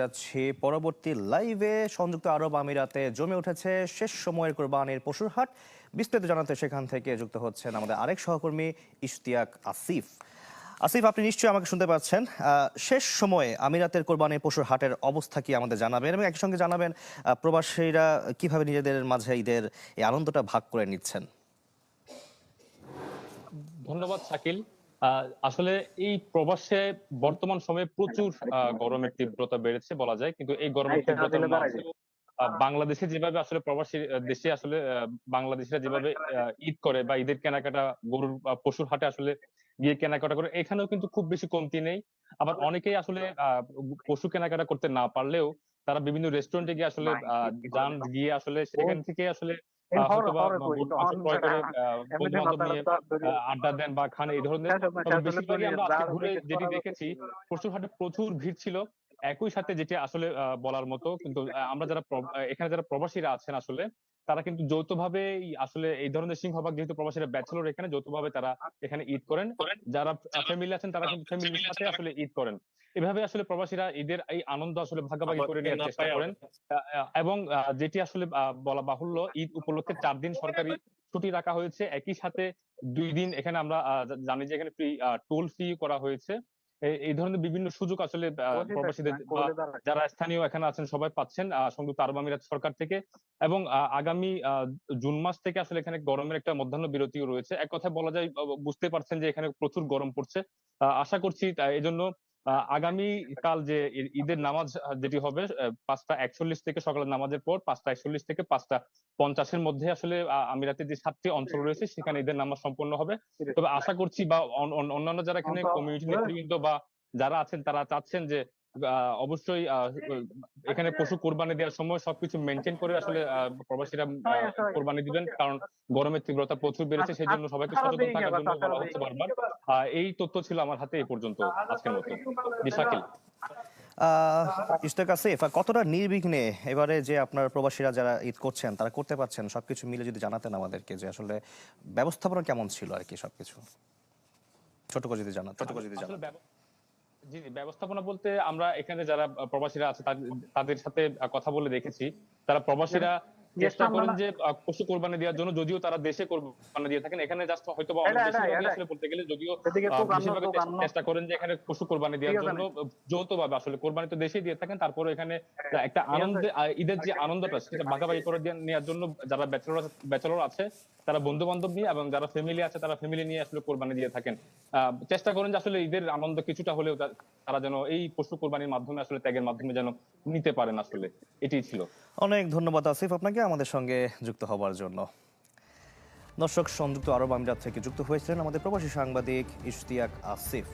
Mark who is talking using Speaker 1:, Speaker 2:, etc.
Speaker 1: যাচ্ছি পরবর্তী লাইভে সংযুক্ত আরব আমিরাতে জমে উঠেছে শেষ সময়ের কোরবানির পশুর হাট। বিস্তারিত জানাতে সেখান থেকে যুক্ত হচ্ছেন আমাদের আরেক সহকর্মী ইশতিয়াক আসিফ। আসিফ, আপনি নিশ্চয়ই আমাকে শুনতে পাচ্ছেন। শেষ সময়ে আমিরাতের কোরবানির পশুর হাটের অবস্থা কি আমাদের জানাবেন এবং একই সঙ্গে জানাবেন প্রবাসীরা কীভাবে নিজেদের মাঝে ঈদের এই আনন্দটা ভাগ করে নিচ্ছেন?
Speaker 2: ধন্যবাদ, শাকিল। আসলে এই প্রবাসে বর্তমান সময়ে প্রচুর গরমের তীব্রতা বেড়েছে বলা যায়। কিন্তু এই গরমের মাঝেও আহ, বাংলাদেশে যেভাবে আসলে প্রবাসী দেশে আসলে বাংলাদেশিরা যেভাবে ঈদ করে বা ঈদের কেনাকাটা গরুর বা পশুর হাটে আসলে গিয়ে কেনাকাটা করে এখানেও কিন্তু খুব বেশি কমতি নেই। আবার অনেকেই আসলে আহ, পশু কেনাকাটা করতে না পারলেও তারা বিভিন্ন রেস্টুরেন্টে গিয়ে আসলে আহ, যান গিয়ে আসলে সেখান থেকে আসলে আড্ডা দেন বা খান এই ধরনের তবে আমরা আজকে ঘুরে যেটি দেখেছি পশুর হাটে প্রচুর ভিড় ছিল একই সাথে যেটি আসলে আহ, বলার মতো কিন্তু আমরা যারা এখানে যারা প্রবাসীরা আছেন আসলে তারা কিন্তু যৌথভাবে আসলে এই ধরনের সিংহভাগ যেহেতু প্রবাসীরা ব্যাচেলর এখানে যৌথভাবে তারা এখানে ঈদ করেন। যারা ফ্যামিলি আছেন তারা কিন্তু ফ্যামিলির সাথে আসলে ঈদ করেন। এভাবে আসলে প্রবাসীরা ঈদের এই আনন্দ আসলে ভাগাভাগি করে নেওয়ার চেষ্টা করেন। এবং যেটি আসলে বলা বাহুল্য ঈদ উপলক্ষে চার দিন সরকারি ছুটি রাখা হয়েছে। একই সাথে দুই দিন এখানে আমরা জানি যে এখানে ফ্রি টোল ফি করা হয়েছে। এই- ধরনের বিভিন্ন সুযোগ আসলে প্রবাসীদের যারা স্থানীয় এখানে আছেন সবাই পাচ্ছেন আহ, সংযুক্ত আরব আমিরাত সরকার থেকে এবং আহ, আগামী আহ, জুন মাস থেকে আসলে এখানে গরমের একটা মধ্যাহ্ন বিরতিও রয়েছে। এক কথায় বলা যায় বুঝতে পারছেন যে এখানে প্রচুর গরম পড়ছে। আহ, আশা করছি এজন্য এই জন্য আহ, আগামী কাল যে ঈদের নামাজ যেটি হবে পাঁচটা একচল্লিশ থেকে সকালের নামাজের পর পাঁচটা একচল্লিশ থেকে পাঁচটা পঞ্চাশের মধ্যে আসলে আহ, আমিরাতের যে সাতটি অঞ্চল রয়েছে সেখানে ঈদের নামাজ সম্পন্ন হবে। তবে আশা করছি বা অন- অন- অন্যান্য যারা এখানে কমিউনিটি নেতৃবৃন্দ বা যারা আছেন তারা চাচ্ছেন যে অবশ্যই আহ, এখানে পশু কোরবানি দেওয়ার সময় সবকিছু মেনটেন করে আসলে প্রবাসীরা কোরবানি দিবেন। কারণ গরমের তীব্রতা প্রচুর বেড়েছে সেই জন্য সবাইকে সচেতন থাকার জন্য বলা হচ্ছে বারবার। আহ, এই তথ্য ছিল আমার হাতে এই পর্যন্ত আজকের মতো। জি, শাকিল
Speaker 1: আসিফ কতটা নির্বিঘ্নে এবারে যে আপনার প্রবাসীরা যারা ঈদ করছেন তারা করতে পারছেন? সবকিছু মিলে যদি জানাতেন আমাদেরকে যে আসলে ব্যবস্থাপনা কেমন ছিল আর কি সবকিছু। ছোট করে যদি জানাতেন। ছোট করে যদি জানাতেন
Speaker 2: জি ব্যবস্থাপনা বলতে আমরা এখানে যারা প্রবাসীরা আছে তাদের সাথে কথা বলে দেখেছি। তারা প্রবাসীরা চেষ্টা করেন যে পশু কোরবানি দেওয়ার জন্য যদিও তারা দেশে কোরবানি দিয়ে থাকেন এখানে জাস্ট হয়তো বা
Speaker 3: এটা, এটা,
Speaker 2: আসলে বলতে গেলে যদিও চেষ্টা- করেন যে এখানে পশু কোরবানি দেওয়ার জন্য যৌথভাবে আসলে কোরবানি তো দেশেই দিয়ে থাকেন তারপরে এখানে একটা আনন্দ ঈদের যে আনন্দটা সেটা ভাগাভাগি করে নেওয়ার জন্য যারা ব্যাচেলর ব্যাচেলর আছে তারা বন্ধু বান্ধব নিয়ে এবং যারা ফ্যামিলি আছে তারা ফ্যামিলি নিয়ে আসলে কোরবানি দিয়ে থাকেন। আহ, চেষ্টা করেন যে আসলে ঈদের আনন্দ কিছুটা হলেও তারা যেন এই পশু কোরবানির মাধ্যমে আসলে ত্যাগের মাধ্যমে যেন নিতে পারেন আসলে এটাই ছিল।
Speaker 1: অনেক ধন্যবাদ আসিফ আপনাকে। আমাদের সঙ্গে যুক্ত হওয়ার জন্য। দর্শক, সংযুক্ত আরব আমিরাত থেকে যুক্ত হয়েছিলেন আমাদের প্রবাসী সাংবাদিক ইশতিয়াক আসিফ।